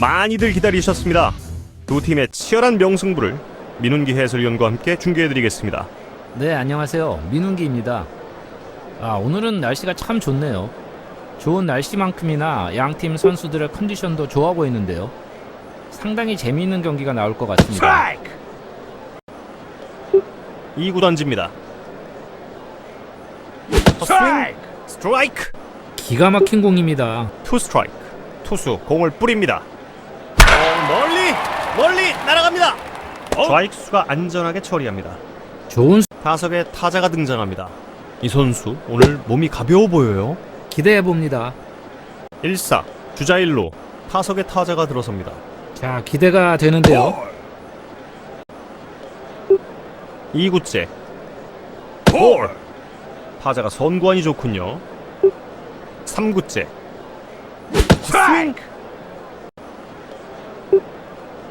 많이들 기다리셨습니다. 두 팀의 치열한 명승부를 민훈기 해설위원과 함께 중계해드리겠습니다. 네, 안녕하세요. 민훈기입니다. 아, 오늘은 날씨가 참 좋네요. 좋은 날씨만큼이나 양팀 선수들의 컨디션도 좋아 보이는데요. 상당히 재미있는 경기가 나올 것 같습니다. 2구 던집니다. 스트라이크! 스트라이크! 기가 막힌 공입니다. 투 스트라이크. 투수 공을 뿌립니다. 어, 멀리 날아갑니다. 좌익수가 안전하게 처리합니다. 좋은 수- 타석에 타자가 등장합니다. 이 선수 오늘 몸이 가벼워 보여요. 기대해 봅니다. 1사 주자 1루 타석에 타자가 들어섭니다. 자, 기대가 되는데요. 2구째 볼 타자가 선구안이 좋군요. 3구째 스윙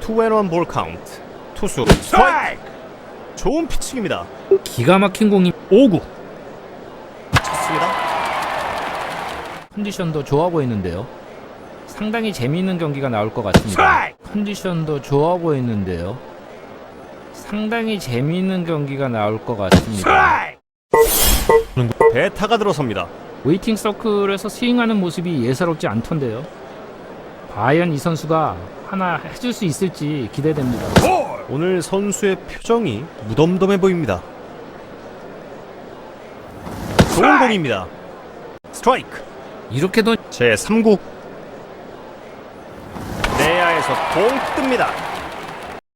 투앤원 볼 카운트 투수 스트라이크 좋은 피칭입니다. 기가 막힌 공이 5구 쳤습니다. 컨디션도 좋아 보이는데요. 상당히 재미있는 경기가 나올 것 같습니다. 컨디션도 좋아 보이는데요. 상당히 재미있는 경기가 나올 것 같습니다. 베타가 들어섭니다. 웨이팅 서클에서 스윙하는 모습이 예사롭지 않던데요. 과연 이 선수가 하나 해줄 수 있을지 기대됩니다. 오늘 선수의 표정이 무덤덤해 보입니다. 좋은 공입니다. 스트라이크 이렇게도 제 3구 내야에서 공 뜹니다.